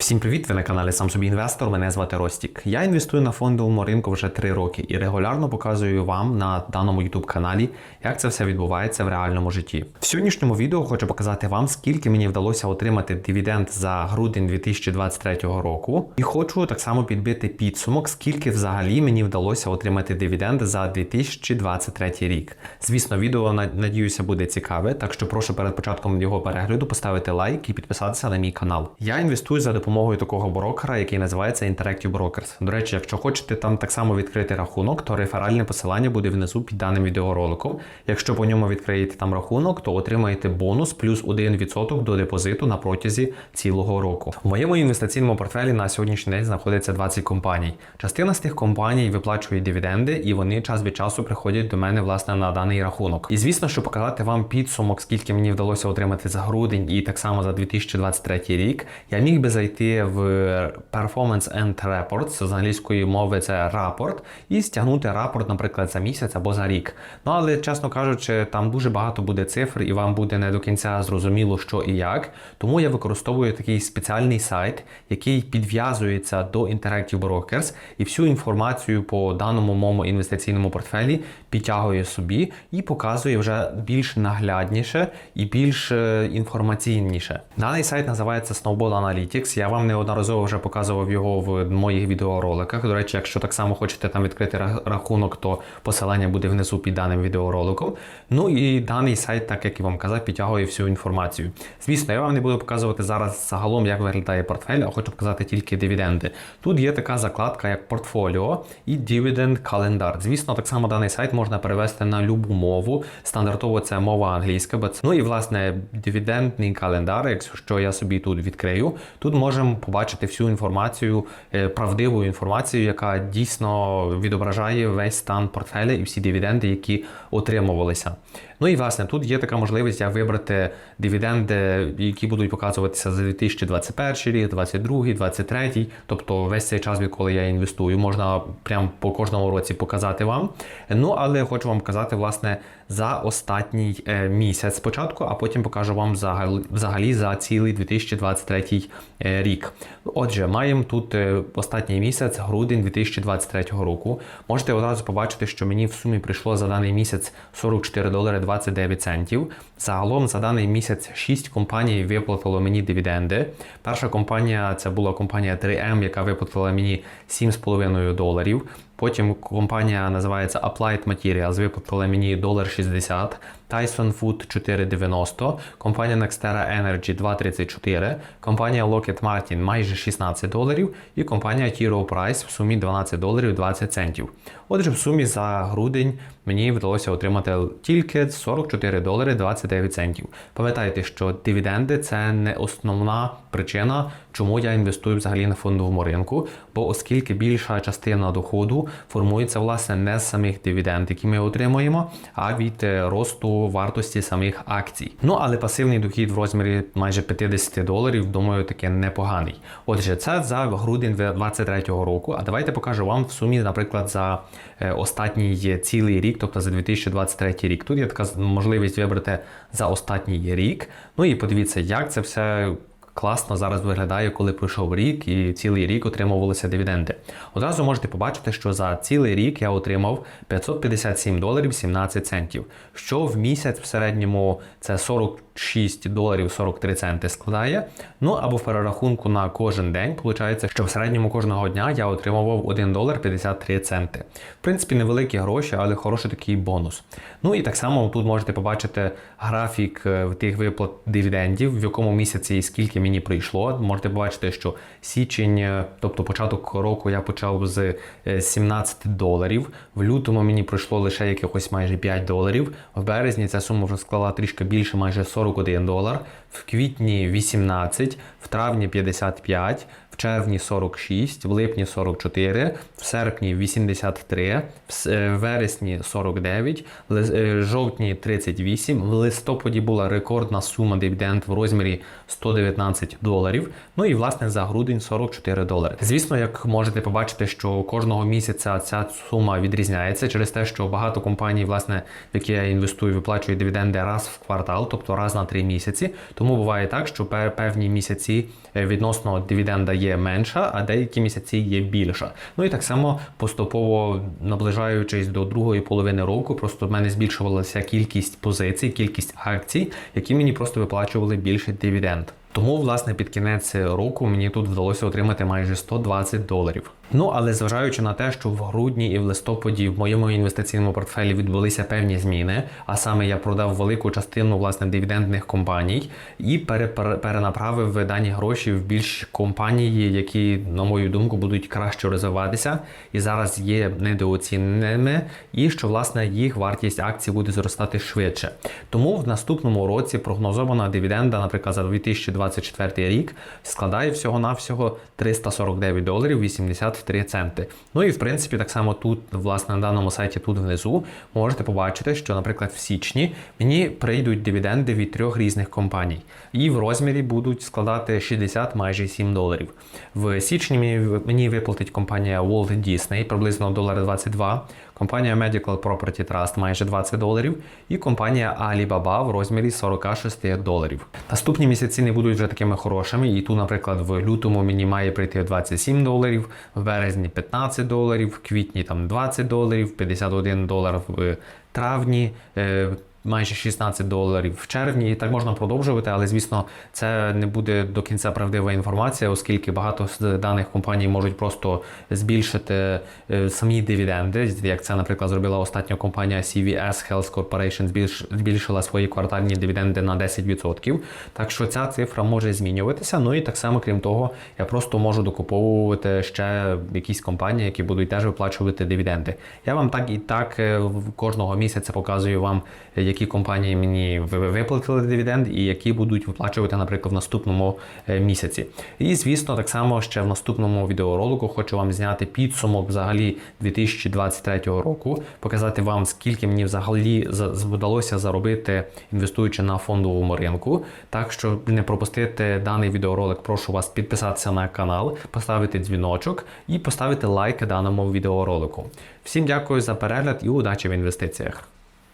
Всім привіт! Ви на каналі Сам собі інвестор. Мене звати Ростік. Я інвестую на фондовому ринку вже 3 роки і регулярно показую вам на даному YouTube каналі, як це все відбувається в реальному житті. В сьогоднішньому відео хочу показати вам, скільки мені вдалося отримати дивіденд за грудень 2023 року, і хочу так само підбити підсумок, скільки взагалі мені вдалося отримати дивіденд за 2023 рік. Звісно, відео надіюся буде цікаве, так що прошу перед початком його перегляду поставити лайк і підписатися на мій канал. Я інвестую за допомогою такого брокера, який називається Interactive Brokers. До речі, якщо хочете там так само відкрити рахунок, то реферальне посилання буде внизу під даним відеороликом. Якщо по ньому відкриєте там рахунок, то отримаєте бонус плюс 1% до депозиту на протязі цілого року. В моєму інвестиційному портфелі на сьогоднішній день знаходиться 20 компаній. Частина з тих компаній виплачує дивіденди, і вони час від часу приходять до мене власне на даний рахунок. І звісно, що показати вам підсумок, скільки мені вдалося отримати за грудень і так само за 2023 рік, я міг би зайти в Performance and Reports з англійської мови це рапорт, і стягнути рапорт, наприклад, за місяць або за рік. Ну але чесно кажучи, там дуже багато буде цифр, і вам буде не до кінця зрозуміло, що і як. Тому я використовую такий спеціальний сайт, який підв'язується до Interactive Brokers, і всю інформацію по даному моєму інвестиційному портфелі підтягує собі і показує вже більш наглядніше і більш е, інформаційніше. Даний сайт називається Snowball Analytics. Я вам неодноразово вже показував його в моїх відеороликах. До речі, якщо так само хочете там відкрити рахунок, то посилання буде внизу під даним відеороликом. Ну і даний сайт, так як і вам казав, підтягує всю інформацію. Звісно, я вам не буду показувати зараз загалом, як виглядає портфель, а хочу показати тільки дивіденди. Тут є така закладка, як портфоліо і Dividend календар. Звісно, так само даний сайт можна перевести на любу мову. Стандартово це мова англійська, бо це ну і власне дивідендний календар. Якщо я собі тут відкрию, тут можемо побачити всю інформацію, е, правдиву інформацію, яка дійсно відображає весь стан портфеля і всі дивіденди, які отримувалися. Ну і власне тут є така можливість як вибрати дивіденди, які будуть показуватися за 2021 рік, 2022, 2023, тобто весь цей час, відколи я інвестую, можна прям по кожному році показати вам. Ну але хочу вам показати власне за останній е, місяць спочатку, а потім покажу вам взагалі, за цілий 2023 е, рік. Отже, маємо тут е, останній місяць, грудень 2023 року. Можете одразу побачити, що мені в сумі прийшло за даний місяць 44 долари 29 центів. Загалом за даний місяць 6 компаній виплатило мені дивіденди. Перша компанія це була компанія 3M, яка виплатила мені 7,5 доларів. Потім компанія називається Applied Materials, виплатила мені 1,60 Tyson Food 4,90, компанія Nextera Energy 2,34, компанія Lockheed Martin майже 16 доларів і компанія. Rowe Price в сумі 12 доларів 20 центів. Отже, в сумі за грудень мені вдалося отримати тільки 44 долари 29 центів. Пам'ятайте, що дивіденди це не основна причина, чому я інвестую взагалі на фондовому ринку, бо оскільки більша частина доходу формується власне не з самих дивіденд, які ми отримуємо, а від е, росту вартості самих акцій. Ну але пасивний дохід в розмірі майже 50 доларів, думаю, таки непоганий. Отже, це за грудень 2023 року. А давайте покажу вам в сумі, наприклад, за е, останній цілий рік, тобто за 2023 рік. Тут є така можливість вибрати за останній рік. Ну і подивіться, як це все класно зараз виглядає, коли пройшов рік і цілий рік отримувалися дивіденди. Одразу можете побачити, що за цілий рік я отримав 557 доларів 17 центів, що в місяць в середньому це 46 доларів 43 центи складає. Ну або в перерахунку на кожен день виходить, що в середньому кожного дня я отримував 1 долар 53 центи. В принципі, невеликі гроші, але хороший такий бонус. Ну і так само тут можете побачити графік е, тих виплат дивідендів, в якому місяці і скільки мені прийшло. Можете побачити, що січень, е, тобто початок року, я почав з е, 17 доларів. В лютому мені прийшло лише якихось майже 5 доларів. В березні ця сума вже склала трішки більше, майже 41 долар. В квітні 18, в травні 55, в червні 46, в липні 44, в серпні 83, в е, вересні 49, в е, жовтні 38, в листопаді була рекордна сума дивіденд в розмірі 119 доларів. Ну і власне за грудень 44 долари. Звісно, як можете побачити, що кожного місяця ця сума відрізняється через те, що багато компаній, власне, в які я інвестую, виплачують дивіденди раз в квартал, тобто раз на на 3 місяці. Тому буває так, що певні місяці е, відносно дивіденда є менша, а деякі місяці є більша. Ну і так само поступово наближаючись до другої половини року, просто в мене збільшувалася кількість позицій, кількість акцій, які мені просто виплачували більший дивіденд. Тому, власне, під кінець року мені тут вдалося отримати майже 120 доларів. Ну але зважаючи на те, що в грудні і в листопаді в моєму інвестиційному портфелі відбулися певні зміни, а саме я продав велику частину власне дивідендних компаній і пере- пере- перенаправив дані гроші в більш компанії, які, на мою думку, будуть краще розвиватися і зараз є недооціненими, і що власне їх вартість акцій буде зростати швидше. Тому в наступному році прогнозована дивіденда, наприклад, за 2024 рік складає всього-навсього 349 доларів 83 центи. Ну і в принципі, так само тут, власне, на даному сайті, тут внизу, можете побачити, що, наприклад, в січні мені прийдуть дивіденди від трьох різних компаній, і в розмірі будуть складати 60 майже 7 доларів. В січні мені- мені виплатить компанія Walt Disney приблизно 1,22 22, компанія Medical Property Trust майже 20 доларів, і компанія Alibaba в розмірі 46 доларів. Наступні місяці не будуть вже такими хорошими. І тут, наприклад, в лютому мені має прийти 27 доларів, в березні 15 доларів, в квітні там 20 доларів, 51 долар в травні. Майже 16 доларів в червні, і так можна продовжувати, але звісно, це не буде до кінця правдива інформація, оскільки багато з даних компаній можуть просто збільшити е, самі дивіденди, як це, наприклад, зробила остання компанія CVS Health Corporation, збільшила свої квартальні дивіденди на 10%. Так що ця цифра може змінюватися. Ну і так само, крім того, я просто можу докуповувати ще якісь компанії, які будуть теж виплачувати дивіденди. Я вам так і так е, кожного місяця показую вам, е, які компанії мені виплатили дивіденд і які будуть виплачувати, наприклад, в наступному е, місяці. І звісно, так само ще в наступному відеоролику хочу вам зняти підсумок взагалі 2023 року, показати вам, скільки мені взагалі вдалося заробити, інвестуючи на фондовому ринку. Так що не пропустити даний відеоролик, прошу вас підписатися на канал, поставити дзвіночок і поставити лайк даному відеоролику. Всім дякую за перегляд і удачі в інвестиціях.